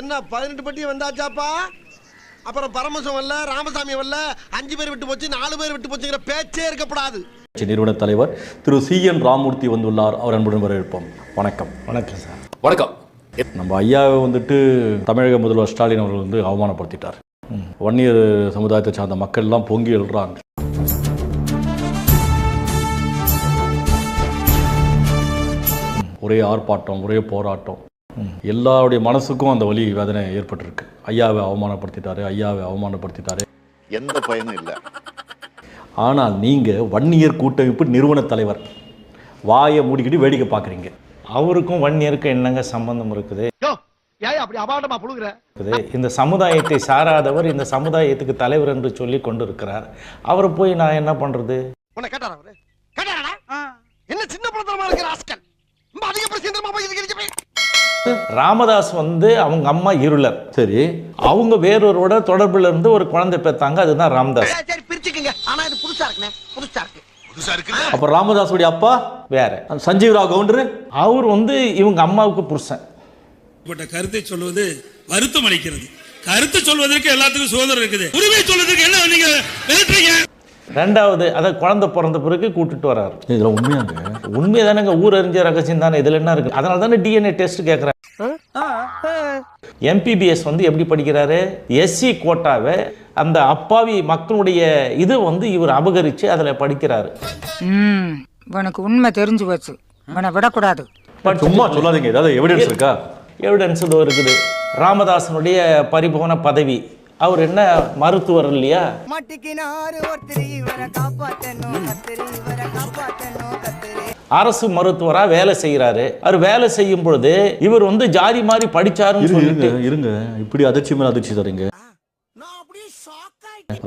என்ன பதினெட்டு பட்டி வந்தாச்சாப்பா? அப்புறம் பரமசம் வரல ராமசாமி வரல அஞ்சு பேர் விட்டு போச்சு நாலு பேர் விட்டு போச்சுங்கிற பேச்சே இருக்கப்படாது நிறுவன தலைவர் திரு சி என் ராமூர்த்தி வந்துள்ளார். அவர் அன்புடன் வரவேற்போம். வணக்கம். வணக்கம் சார். வணக்கம். நம்ம ஐயாவை வந்துட்டு தமிழக முதல்வர் ஸ்டாலின் அவர்கள் வந்து அவமானப்படுத்திட்டார். வன்னியர் சமுதாயத்தை சார்ந்த மக்கள் எல்லாம் பொங்கி எழுறாங்க. ஒரே ஆர்ப்பாட்டம் ஒரே போராட்டம். எல்லாருடைய மனசுக்கும் அந்த வலி வேதனை ஏற்பட்டிருக்கு. ஐயாவை அவமானப்படுத்திட்டாரு ஐயாவை அவமானப்படுத்திட்டாரு. எந்த பயனும் இல்லை. ஆனால் நீங்கள் வன்னியர் கூட்டமைப்பு நிறுவன தலைவர். வாயை மூடிக்கிட்டு வேடிக்கை பார்க்குறீங்க. அவருக்கும் வன்னியருக்கும் என்னங்க சம்பந்தம் இருக்குது. இந்த சமுதாயத்தை சாராதவர் இந்த சமுதாயத்துக்கு தலைவர் என்று சொல்லி கொண்டிருக்கிறார். அவரை போய் நான் என்ன பண்றது? ராமதாஸ் வந்து அவங்க அம்மா இருளர். சரி. அவங்க வேறொருவோட தொடர்புல இருந்து ஒரு குழந்தை பெத்தாங்க அதுதான் ராமதாஸ். அப்போ ராமதாஸுடைய அப்பா வேற. சஞ்சீவ் ராவ் கவுண்டரு? அவர் வந்து இவங்க அம்மாவுக்கு புருஷன். கருத்தை சொல்வது வருத்தம் அளிக்கிறது. கருத்து சொல்வதற்கு எல்லாத்துக்கும் சுதந்திரம் இருக்குது. உரிமை சொல்வதற்கு என்ன நீங்க ரெண்டாவது அதை குழந்தை பிறந்த பிறகு கூட்டிட்டு வர்றாரு. இதெல்லாம் உண்மையாங்க? உண்மை தானேங்க ஊர் அறிஞ்ச ரகசியம் தானே இதுல என்ன இருக்கு? அதனால தானே டிஎன்ஏ டெஸ்ட் கேட்குறேன் எம்பிபிஎஸ் வந்து எப்படி படிக்கிறாரு? எஸ்சி கோட்டாவை அந்த அப்பாவி மக்களுடைய இது வந்து இவர் அபகரித்து அதில் படிக்கிறாரு. ம் உனக்கு உண்மை தெரிஞ்சு போச்சு. உன்னை விடக்கூடாது. சும்மா சொல்லாதீங்க ஏதாவது எவிடன்ஸ் இருக்கா? எவிடன்ஸ் இதோ இருக்குது. ராமதாசனுடைய பரிபூர்ண பதவி. அவர் என்ன மருத்துவர் இல்லையா? அரசு மருத்துவரா வேலை செய்கிறாரு அவர் வேலை செய்யும் பொழுது இவர் வந்து ஜாதி மாதிரி படிச்சாருன்னு இருங்க சொல்லிட்டு இருங்க. இப்படி அதிர்ச்சி மேல அதிர்ச்சி தரீங்க.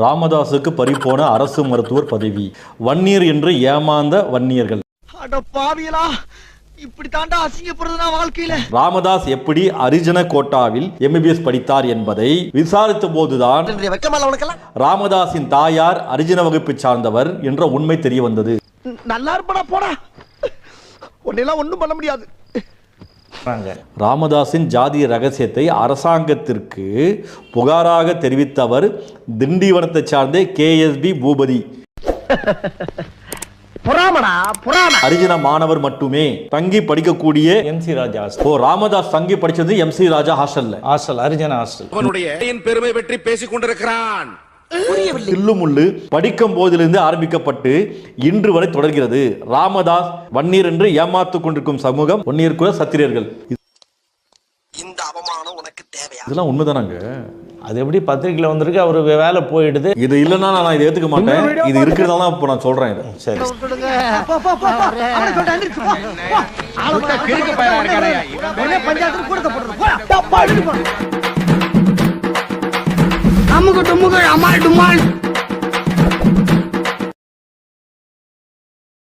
ராமதாஸுக்கு பறிபோன அரசு மருத்துவர் பதவி. வன்னியர் என்று ஏமாந்த வன்னியர்கள். அட பாவியலா இப்படி தாண்டா அசிங்கப்படுறது நான் வாழ்க்கையில. ராமதாஸ் எப்படி அரிஜன கோட்டாவில் எம்பிபிஎஸ் படித்தார் என்பதை விசாரித்த போதுதான் ராமதாஸின் தாயார் அரிஜன வகுப்பை சார்ந்தவர் என்ற உண்மை தெரிய வந்தது. நல்லா இருப்படா போடா. உன்னையெல்லாம் ஒண்ணும் பண்ண முடியாது. ராமதாஸின் ஜாதிய ரகசியத்தை அரசாங்கத்திற்கு புகாராக தெரிவித்தவர் திண்டிவனத்தை சார்ந்த கேஎஸ்பி பூபதி. புறாமடா புறாம அரிஜன மாணவர் மட்டுமே தங்கி படிக்கக்கூடிய எம்சி ராஜா ஹாஸ்டல். ஓ ராமதாஸ் தங்கி படிச்சது எம் சி ராஜா ஹாஸ்டல்ல. ஹாஸ்டல் அரிஜன ஹாஸ்டல். அவனுடைய பெருமை பற்றி பேசிக் கொண்டிருக்கிறான். தில்லுமுள்ளு படிக்கும் போதிலிருந்து ஆரம்பிக்கப்பட்டு இன்று வரை தொடர்கிறது. ராமதாஸ் வன்னியர் என்று ஏமாத்துக் கொண்டிருக்கும் சமூகம் வன்னியர் குல சத்திரியர்கள். இது- இந்த அவமானம் உனக்கு தேவையா? இதெல்லாம் உண்மைதானாங்க? அது எப்படி பத்திரிக்கையில் வந்திருக்கு? அவர் வேலை போயிடுது. இது இல்லைன்னா நான் இதை ஏத்துக்க மாட்டேன். இது இருக்கிறதால இப்போ நான் சொல்றேன் இதை. சரி. அமுகு டுமுகு அமால் டுமால்